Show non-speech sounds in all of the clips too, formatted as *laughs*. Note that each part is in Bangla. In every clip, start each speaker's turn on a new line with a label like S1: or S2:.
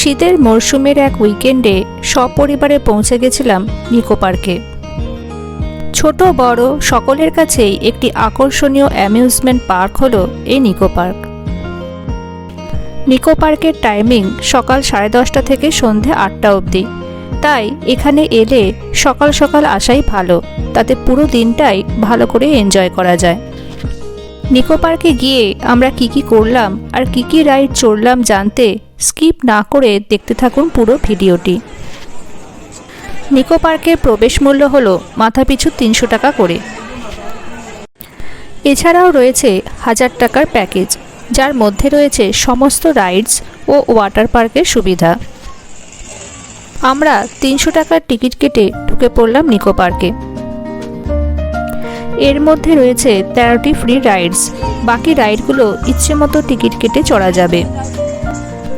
S1: শীতের মরশুমের এক উইকেন্ডে সপরিবারে পৌঁছে গেছিলাম নিকো পার্কে। ছোট বড় সকলের কাছেই একটি আকর্ষণীয় অ্যামিউজমেন্ট পার্ক হলো এই নিকো পার্ক। নিকো পার্কের টাইমিং সকাল সাড়ে দশটা থেকে সন্ধে আটটা অবধি। তাই এখানে এলে সকাল সকাল আসাই ভালো, তাতে পুরো দিনটাই ভালো করে এনজয় করা যায়। নিকো পার্কে গিয়ে আমরা কি কি করলাম আর কি কি রাইড চড়লাম জানতে স্কিপ না করে দেখতে থাকুন পুরো ভিডিওটি। নিকো পার্কের প্রবেশ মূল্য হল মাথাপিছু তিনশো টাকা করে। এছাড়াও রয়েছে হাজার টাকার প্যাকেজ, যার মধ্যে রয়েছে সমস্ত রাইডস ও ওয়াটার পার্কের সুবিধা। আমরা তিনশো টাকার টিকিট কেটে ঢুকে পড়লাম নিকো পার্কে। এর মধ্যে রয়েছে তেরোটি ফ্রি রাইডস, বাকি রাইডগুলো ইচ্ছে মতো টিকিট কেটে চড়া যাবে।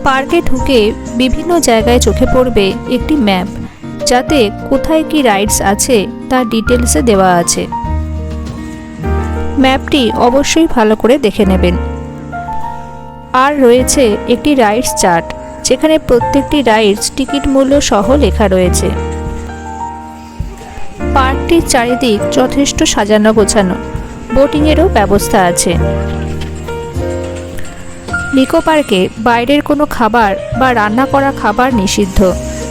S1: পার্কে ঢুকে বিভিন্ন জায়গায় চোখে পড়বে একটি ম্যাপ, যাতে কোথায় কি রাইডস আছে তার ডিটেলসে দেওয়া আছে। ম্যাপটি অবশ্যই ভালো করে দেখে নেবেন। আর রয়েছে একটি রাইডস চার্ট, যেখানে প্রত্যেকটি রাইডস টিকিট মূল্য সহ লেখা রয়েছে। পার্কটির চারিদিক যথেষ্ট সাজানো গোছানো, বোটিংয়েরও ব্যবস্থা আছে। নিকো পার্কে বাইরের কোনো খাবার বা রান্না করা খাবার নিষিদ্ধ,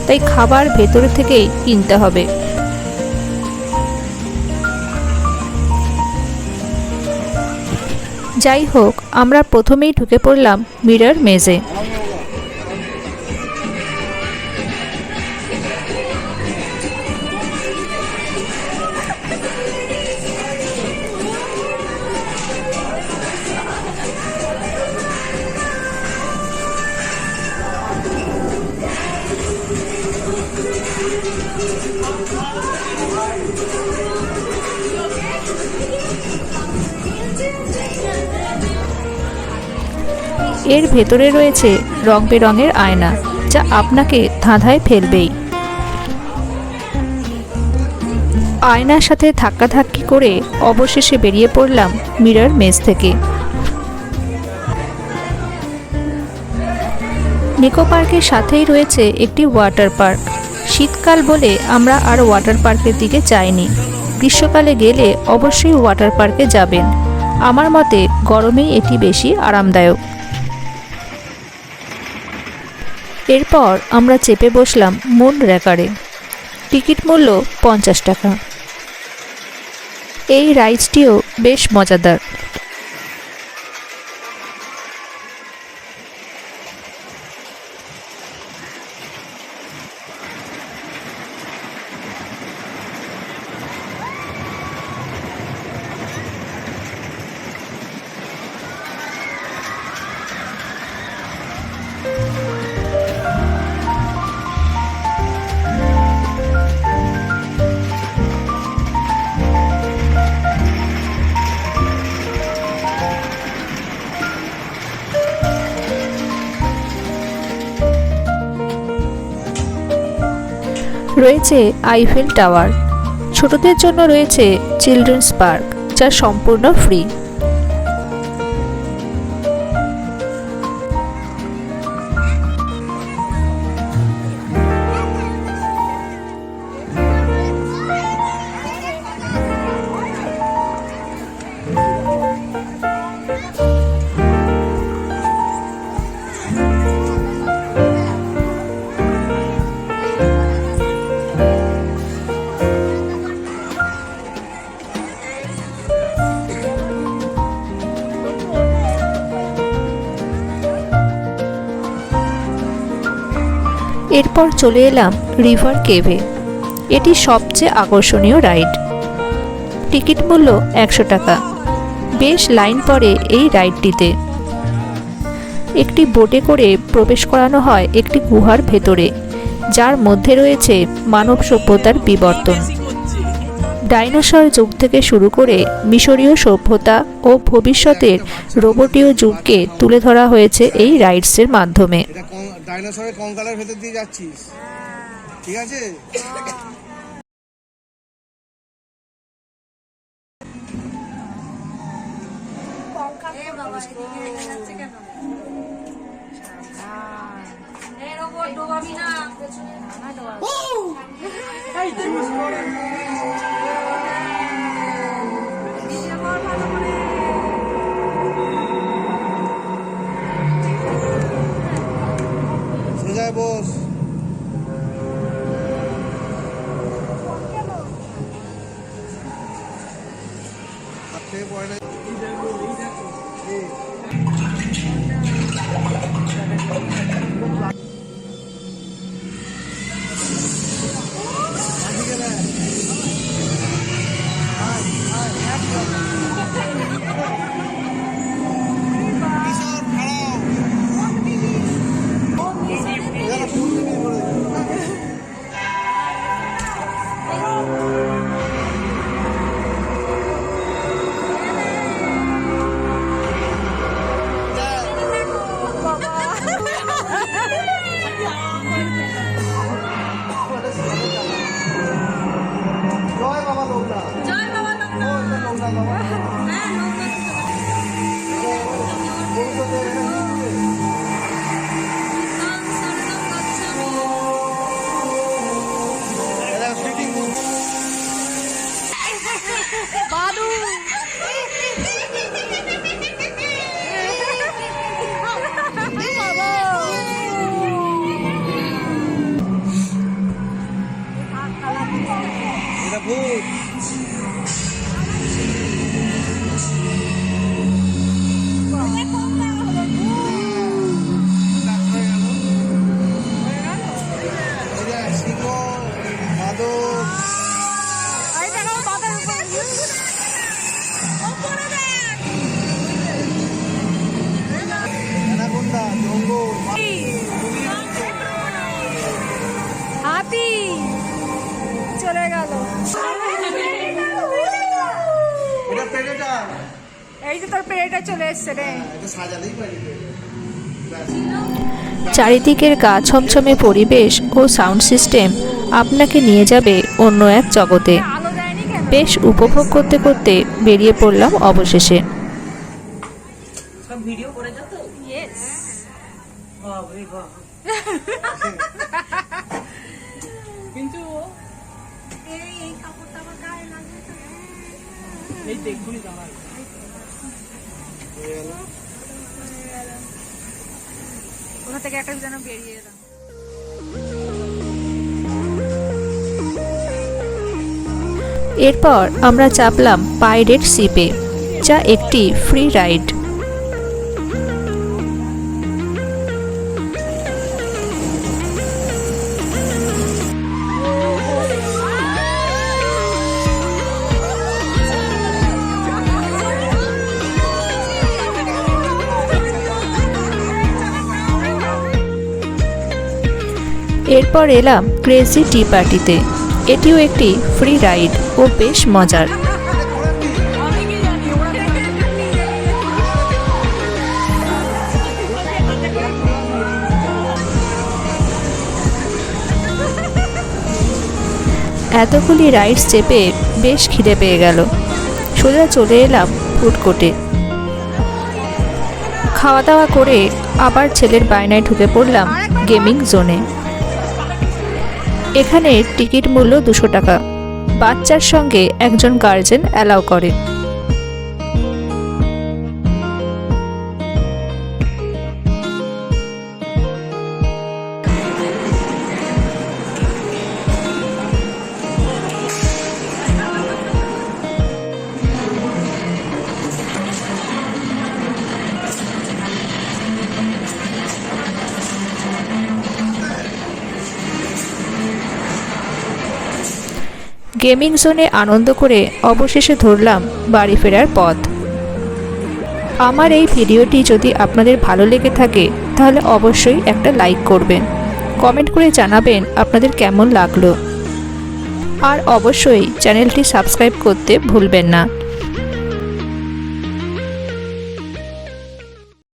S1: তাই খাবার ভেতর থেকেই কিনতে হবে। যাই হোক, আমরা প্রথমেই ঢুকে পড়লাম মিরর মেজে এর ভেতরে রয়েছে রং বেরঙের আয়না, যা আপনাকে ধাঁধায় ফেলবেই। আয়নার সাথে ধাক্কাধাক্কি করে অবশেষে বেরিয়ে পড়লাম মিরর মেজ থেকে। নিকো পার্কের সাথেই রয়েছে একটি ওয়াটার পার্ক। শীতকাল বলে আমরা আর ওয়াটার পার্কের দিকে যাইনি। গ্রীষ্মকালে গেলে অবশ্যই ওয়াটার পার্কে যাবেন। আমার মতে গরমেই এটি বেশি আরামদায়ক। এরপর আমরা চেপে বসলাম মন রেকারে। টিকিট মূল্য পঞ্চাশ টাকা। এই রাইডসটিও বেশ মজাদার। রয়েছে আইফেল টাওয়ার। ছোটদের জন্য রয়েছে চিলড্রেন্স পার্ক যা সম্পূর্ণ ফ্রি। এরপর চলে এলাম রিভার কেভে। এটি সবচেয়ে আকর্ষণীয় রাইড। টিকিট মূল্য একশো টাকা। বেশ লাইন পড়ে এই রাইডটিতে। একটি বোটে করে প্রবেশ করানো হয় একটি গুহার ভেতরে, যার মধ্যে রয়েছে মানব সভ্যতার বিবর্তন। ডাইনোসর যুগ থেকে শুরু করে মিশরীয় সভ্যতা ও ভবিষ্যতের রোবটীয় যুগকে তুলে ধরা হয়েছে এই রাইডসের মাধ্যমে।
S2: ডাইনোসরের কঙ্কালের ভেতর দিয়ে যাচ্ছিস। ঠিক আছে?
S3: ডোবাবি না। ভিডিও
S2: ও
S3: চলে এসছে রে।
S1: চারিদিকের গা ছমছমে পরিবেশ ও সাউন্ড সিস্টেম আপনাকে নিয়ে যাবে অন্য এক জগতে। বেশ উপভোগ করতে করতে বেরিয়ে পড়লাম অবশেষে। *laughs*
S4: কিন্তু
S3: এই গায়ে
S4: এই দেখুনি
S1: এরপর আমরা চাপলাম পাইরেট শিপে যা একটি ফ্রি রাইড এরপর এলাম ক্রেজি টি পার্টিতে এটিও একটি ফ্রি রাইড ও বেশ মজার। এতগুলি রাইডস চেপে বেশ খিদে পেয়ে গেল। সোজা চলে এলাম ফুড খাওয়া দাওয়া করে আবার ছেলের বায়নায় ঢুকে পড়লাম গেমিং জোনে এখানে টিকিট মূল্য দুশো টাকা। বাচ্চার সঙ্গে একজন গার্জেন অ্যালাউ করে। গেমিং জোনে আনন্দ করে অবশেষে ধরলাম বাড়ি ফেরার পথ। আমার এই ভিডিওটি যদি আপনাদের ভালো লেগে থাকে, তাহলে অবশ্যই একটা লাইক করবেন। কমেন্ট করে জানাবেন আপনাদের কেমন লাগল। আর অবশ্যই চ্যানেলটি সাবস্ক্রাইব করতে ভুলবেন না।